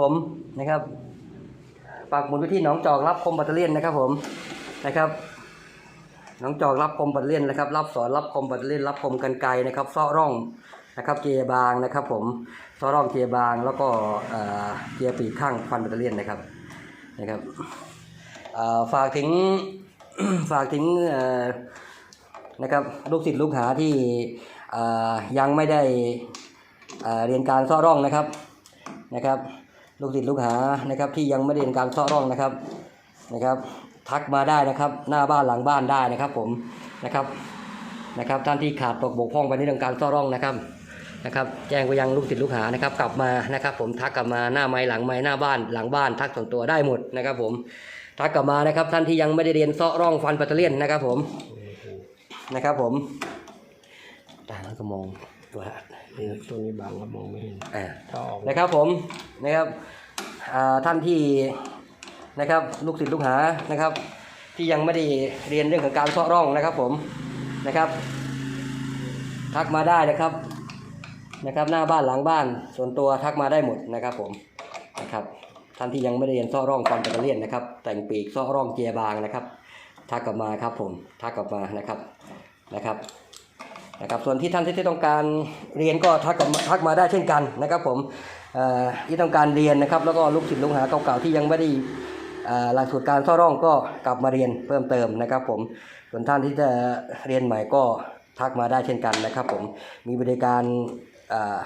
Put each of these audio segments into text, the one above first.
ผมนะครับปักหมุดไปที่หนองจอกรับคมปัตเตอร์เลียนนะครับผมนะครับหนองจอกรับคมปัตเตอร์เลียนนะครับ รับสอนรับคมปัตเตอร์เลียนรับคมกันไกรนะครับซาะร่องนะครับเกียร์บางนะครับผมซาะร่องเกียร์บางแล้วก็เกียร์ปีกข้างฟันปัตเตอร์เลียนนะครับนะครับฝากถึงฝากถึงนะครับลูกศิษย์ลูกหาที่ยังไม่ได้เอ่อเรียนการซ่อร่องนะครับนะครับ ลูกศิษย์ลูกหานะครับ ที่ยังไม่ได้เรียนการซ่อร่องนะครับนะครับ ทักมาได้นะครับ หน้าบ้านหลังบ้านได้นะครับ ผมนะครับนะครับ ท่านที่ขาดตกบกพร่องไปในเรื่องการซ่อร่องนะครับนะครับแจ้งไปยังลูกศิษย์ลูกหานะครับ กลับมานะครับ ผมทักกลับมาหน้าไม้หลังไม้หน้าบ้านหลังบ้าน ทักส่วนตัวได้หมดนะครับ ผมทักกลับมานะครับ ท่านที่ยังไม่ได้เรียนซ่อร่องฟันปัตเตอร์เลียนนะครับ ผมนะครับผมตาแล้วก็มอง ตัวฮะนี่ตัวนี้บางก็มองไม่เห็นอ่าถ้าออกนะครับผมนะครับอ่าท่านที่นะครับลูกศิษย์ลูกหานะครับ ที่ยังไม่ได้เรียนเรื่องของการเซาะร่องนะครับ ผมนะครับ ทักมาได้นะครับนะครับ หน้าบ้านหลังบ้าน ส่วนตัวทักมาได้หมดนะครับ ผมนะครับท่านที่ยังไม่ได้เรียนเซาะร่องฟันปัตเตอร์เลียนนะครับ แต่งปีกเซาะร่องเกียร์บางนะครับทักกลับมาครับผมทักกลับมานะครับนะครับ นะครับส่วนที่ท่านที่ต้องการเรียนก็ทักมาทักมาได้เช่นกันนะครับผมเอ่อที่ต้องการเรียนนะครับ แล้วก็ลูกศิษย์ลูกหาเก่าๆที่ยังไม่ได้อ่อหลักสูตรการซ่อร่องก็กลับมาเรียนเพิ่มเติมนะครับ ผมส่วนท่านที่จะเรียนใหม่ก็ทักมาได้เช่นกันนะครับ ผมมีบริการเอ่อ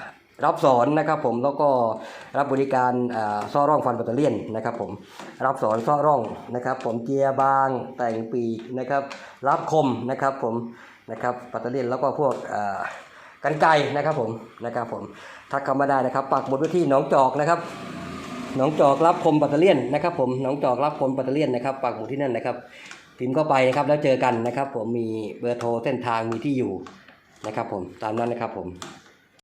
รับสอนนะครับผมแล้วก็รับบริการเอ่อซ่อร่องฟันปัตเตอร์เลียนนะครับผมรับสอนซ่อร่องนะครับ ผมเกียร์บางแต่งปีกนะครับ รับคมนะครับ ผม นะครับปัตเตอร์เลียนแล้วก็พวกกันไก่นะครับผมนะครับผมทักเข้ามาได้นะครับปักบนไว้ที่หนองจอกนะครับหนองจอกรับคมปัตเตอร์เลียนนะครับผมหนองจอกรับคมปัตเตอร์เลียนนะครับปักหมุดที่นั่นนะครับพิมพ์เข้าไปนะครับแล้วเจอกันนะครับ ผมมีเบอร์โทรเส้นทางมีที่อยู่นะครับผมตามนั้นนะครับผม